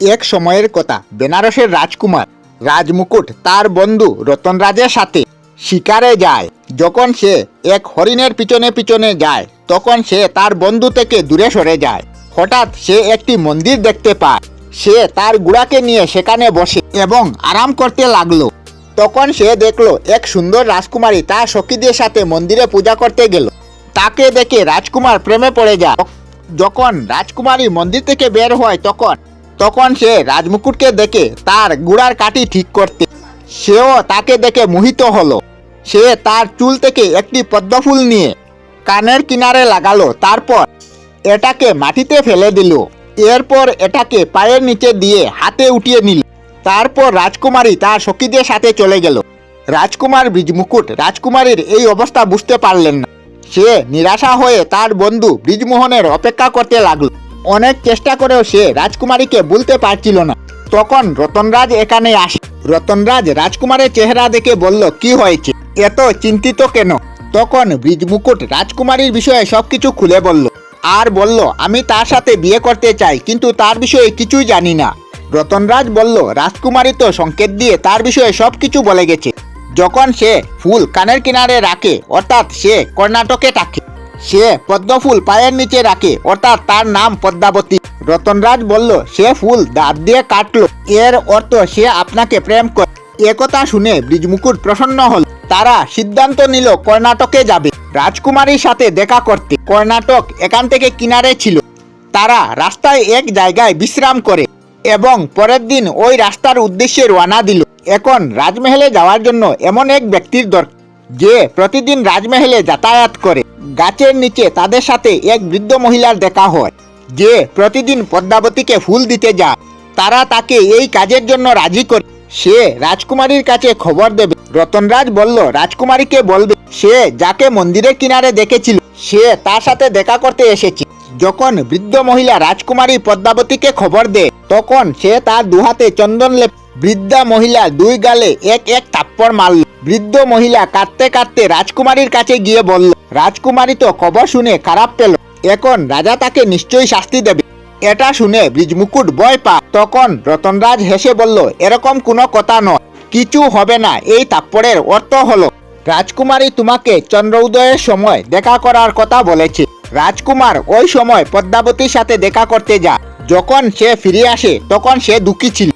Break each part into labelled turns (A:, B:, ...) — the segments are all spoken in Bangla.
A: এক সময়ের কথা। বেনারসের রাজকুমার, রাজমুকুট, তার বন্ধু রতনরাজের সাথে শিকারে যায়। যখন সে এক হরিণের পিছনে পিছনে যায়, তখন সে তার বন্ধু থেকে দূরে সরে যায়। হঠাৎ সে একটি মন্দির দেখতে পায়। সে তার গুড়াকে নিয়ে সেখানে বসে এবং আরাম করতে লাগল। তখন সে দেখল, এক সুন্দর রাজকুমারী তার সখীদের সাথে মন্দিরে পূজা করতে গেল। তাকে দেখে রাজকুমার প্রেমে পড়ে যায়। যখন রাজকুমারী মন্দির থেকে বের হয়, তখন তখন সে রাজমুকুটকে দেখে তার গুড়ার কাঠি ঠিক করতে। সেও তাকে দেখে মোহিত হলো। সে তার চুল থেকে একটি পদ্মফুল নিয়ে কানের কিনারে লাগালো, তারপর এটাকে মাটিতে ফেলে দিল। এরপর এটাকে পায়ের নিচে দিয়ে হাতে উঠিয়ে নিল। তারপর রাজকুমারী তার সখীদের সাথে চলে গেল। রাজকুমার বীজমুকুট রাজকুমারীর এই অবস্থা বুঝতে পারলেন না। সে নিরাশা হয়ে তার বন্ধু বীজমোহনের অপেক্ষা করতে লাগল। অনেক চেষ্টা করেও সে রাজকুমারীকে বলতে পারছিল না। তখন রতনরাজ এখানে আসে। রতনরাজ রাজকুমারের চেহারা দেখে বলল, কি হয়েছে? এত চিন্তিত কেন? তখন ব্রিজমুকুট রাজকুমারীর বিষয়ে সবকিছু খুলে বলল, আর বলল, আমি তার সাথে বিয়ে করতে চাই, কিন্তু তার বিষয়ে কিছুই জানি না। রতনরাজ বলল, রাজকুমারী তো সংকেত দিয়ে তার বিষয়ে সবকিছু বলে গেছে। যখন সে ফুল কানের কিনারে রাখে, অর্থাৎ সে কর্ণাটকে থাকে সে পদ্মফুল পায়ের নিচে রাখে, অর্থাৎ তার নাম পদ্মাবতী। রতনরাজ বলল, সে ফুল দাঁত দিয়ে কাটলো। এর অর্থ সে আপনাকে প্রেম করে একথা শুনে ব্রিজমুকুট প্রসন্ন হল। তারা সিদ্ধান্ত নিল কর্ণাটকে যাবে। রাজকুমারীর সাথে দেখা করতে। কর্ণাটক এখান থেকে কিনারে ছিল। তারা রাস্তায় এক জায়গায় বিশ্রাম করে এবং পরের দিন ওই রাস্তার উদ্দেশ্যে রওনা দিল। এখন রাজমহলে যাওয়ার জন্য এমন এক ব্যক্তির দরকার, যে প্রতিদিন রাজমহলে যাতায়াত করে। গাছের নিচে তাদের সাথে এক বৃদ্ধ মহিলার দেখা হয়, যে প্রতিদিন পদ্মাবতীকে ফুল দিতে যায়। তারা তাকে এই কাজের জন্য রাজি করে। সে রাজকুমারীর কাছে খবর দেবে। রতনরাজ বলল, রাজকুমারীকে বলবে, সে যাকে মন্দিরের কিনারে দেখেছিল, সে তার সাথে দেখা করতে এসেছে। যখন বৃদ্ধ মহিলা রাজকুমারী পদ্মাবতীকে খবর দেয়, তখন সে তার দুহাতে চন্দন লেপ বৃদ্ধা মহিলা দুই গালে এক এক থাপ্পড় মারল। বৃদ্ধ মহিলা কাঁদতে কাঁদতে রাজকুমারীর কাছে গিয়ে বলল, রাজকুমারী তো খবর শুনে খারাপ পেল। এখন রাজা তাকে নিশ্চয়ই শাস্তি দেবে। এটা শুনে ব্রিজমুকুট ভয় পা তখন রতনরাজ হেসে বলল, এরকম কোনো কথা নয়। কিছু হবে না। এই তাপ্পড়ের অর্থ হলো, রাজকুমারী তোমাকে চন্দ্র উদয়ের সময় দেখা করার কথা বলেছে। রাজকুমার ওই সময় পদ্মাবতীর সাথে দেখা করতে যা যখন সে ফিরে আসে, তখন সে দুঃখী ছিল।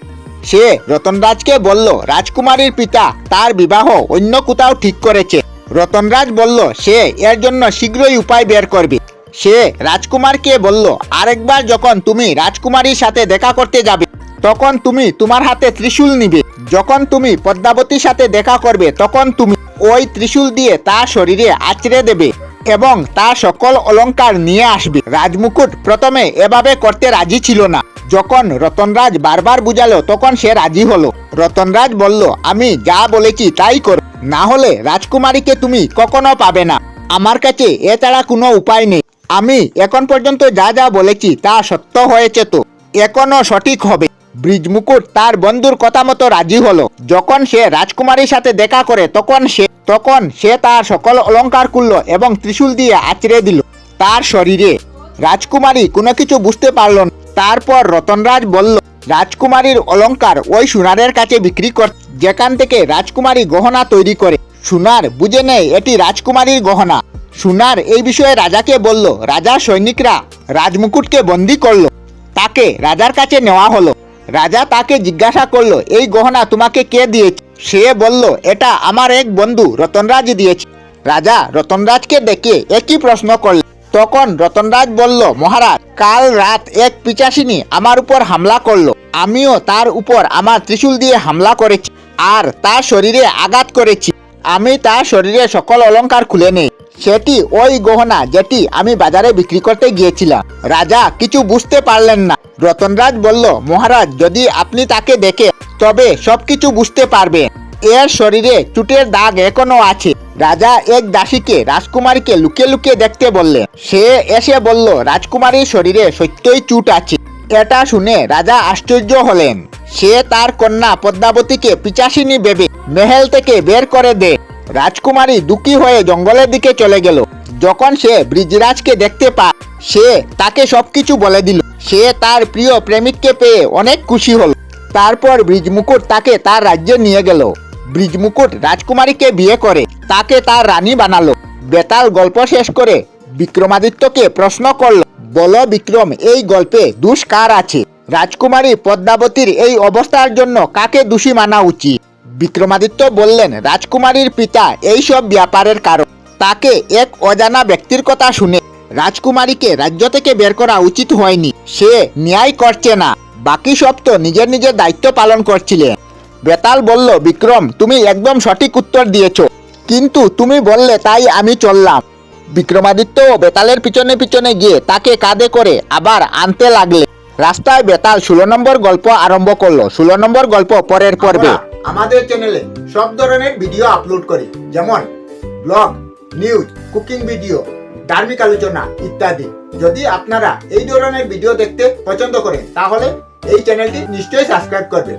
A: সে রতনরাজকে বলল, রাজকুমারীর পিতা তার বিবাহ অন্য কোথাও ঠিক করেছে। রতনরাজ বলল, সে এর জন্য শীঘ্রই উপায় বের করবে। সে রাজকুমারকে বলল, আরেকবার যখন তুমি রাজকুমারীর সাথে দেখা করতে যাবে, তখন তুমি তোমার হাতে ত্রিশূল নিবে। যখন তুমি পদ্মাবতীর সাথে দেখা করবে, তখন তুমি ওই ত্রিশূল দিয়ে তার শরীরে আছড়ে দেবে এবং তার সকল অলংকার নিয়ে আসবে। রাজমুকুট প্রথমে এভাবে করতে রাজি ছিল না। যখন রতনরাজ বারবার বুঝালো, তখন সে রাজি হলো। রতনরাজ বলল, আমি যা বলেছি তাই করো। না হলে রাজকুমারীকে তুমি কখনো পাবে না। আমার কাছে এছাড়া কোনো উপায় নেই। আমি এখন পর্যন্ত যা যা বলেছি তা সত্য হয়েছে তো। এখনও সঠিক হবে। ব্রিজমুকুট তার বন্ধুর কথা মতো রাজি হলো। যখন সে রাজকুমারীর সাথে দেখা করে, তখন সে তখন সে তার সকল অলংকার করল এবং ত্রিশূল দিয়ে আছড়ে দিল। তার শরীরে রাজকুমারী কোনো কিছু বুঝতে পারল না। তারপর রতনরাজ বলল, রাজকুমারীর অলংকার ওই সোনারের কাছে বিক্রি কর যেখান থেকে রাজকুমারী গহনা তৈরি করে। সোনার, বুঝে নেয় এটি রাজকুমারীর গহনা। সোনার এই বিষয়ে রাজাকে বলল রাজার সৈনিকরা রাজমুকুটকে বন্দি করল। তাকে রাজার কাছে নেওয়া হলো। রাজা তাকে জিজ্ঞাসা করল, এই গহনা তোমাকে কে দিয়েছে? সে বলল, এটা আমার এক বন্ধু রতনরাজ দিয়েছে। রাজা রতনরাজকে দেখে একই প্রশ্ন করল তখন রতনরাজ বলল, মহারাজ, কাল রাত এক পিচাসিনী আমার উপর হামলা করল। আমিও তার উপর আমার ত্রিশূল দিয়ে হামলা করেছি আর তার শরীরে আঘাত করেছি। আমি তার শরীরে সকল অলংকার খুলে নেই। সেটি ওই গহনা যেটি আমি বাজারে বিক্রি করতে গিয়েছিলাম। রাজা কিছু বুঝতে পারলেন না। রতনরাজ বলল, মহারাজ, যদি আপনি তাকে দেখে, তবে সবকিছু বুঝতে পারবেন। এর শরীরে চুটের দাগ এখনও আছে। রাজা এক দাসীকে, রাজকুমারীকে লুকিয়ে লুকিয়ে দেখতে বললেন, সে এসে বলল, রাজকুমারীর শরীরে সত্যই চুট আছে। এটা শুনে রাজা আশ্চর্য হলেন। সে তার কন্যা পদ্মাবতীকে পিচাসিনী ভেবে মেহেল থেকে বের করে দে রাজকুমারী দুঃখী হয়ে জঙ্গলের দিকে চলে গেল। যখন সে ব্রিজরাজকে দেখতে পায়, সে তাকে সবকিছু বলে দিল। সে তার প্রিয় প্রেমিককে পেয়ে অনেক খুশি হল। তারপর ব্রিজ মুকুট তাকে তার রাজ্যে নিয়ে গেল। ব্রিজ মুকুট রাজকুমারীকে বিয়ে করে, তাকে তার রানী বানালো। বেতাল গল্প শেষ করে বিক্রমাদিত্যকে প্রশ্ন করল, বল বিক্রম, এই গল্পে দোষ কার আছে? রাজকুমারী পদ্মাবতীর এই অবস্থার জন্য কাকে দোষী মানা উচিত? বিক্রমাদিত্য বললেন, রাজকুমারীর পিতা এই সব ব্যাপারের কারণ। তাকে এক অজানা ব্যক্তির কথা শুনে রাজকুমারীকে রাজ্য থেকে বের করা উচিত হয়নি। সে ন্যায় করছে না। বাকি সব তো নিজের নিজের দায়িত্ব পালন করছিলেন। বেতাল বলল, বিক্রম, তুমি একদম সঠিক উত্তর দিয়েছ। কিন্তু তুমি বললে তাই আমি চললাম। বিক্রমাদিত্য বেতালের পিছনে পিছনে গিয়ে তাকে কাঁধে করে আবার আনতে লাগলে। রাস্তায় বেতাল ষোলো নম্বর গল্প আরম্ভ করল। ষোলো নম্বর গল্প পরের পর্বে। আমাদের চ্যানেলে সব ধরনের ভিডিও আপলোড করি। যেমন ব্লগ, নিউজ, কুকিং ভিডিও, ধার্মিক আলোচনা ইত্যাদি। যদি আপনারা এই ধরনের ভিডিও দেখতে পছন্দ করেন, তাহলে এই চ্যানেলটি নিশ্চয়ই সাবস্ক্রাইব করবেন।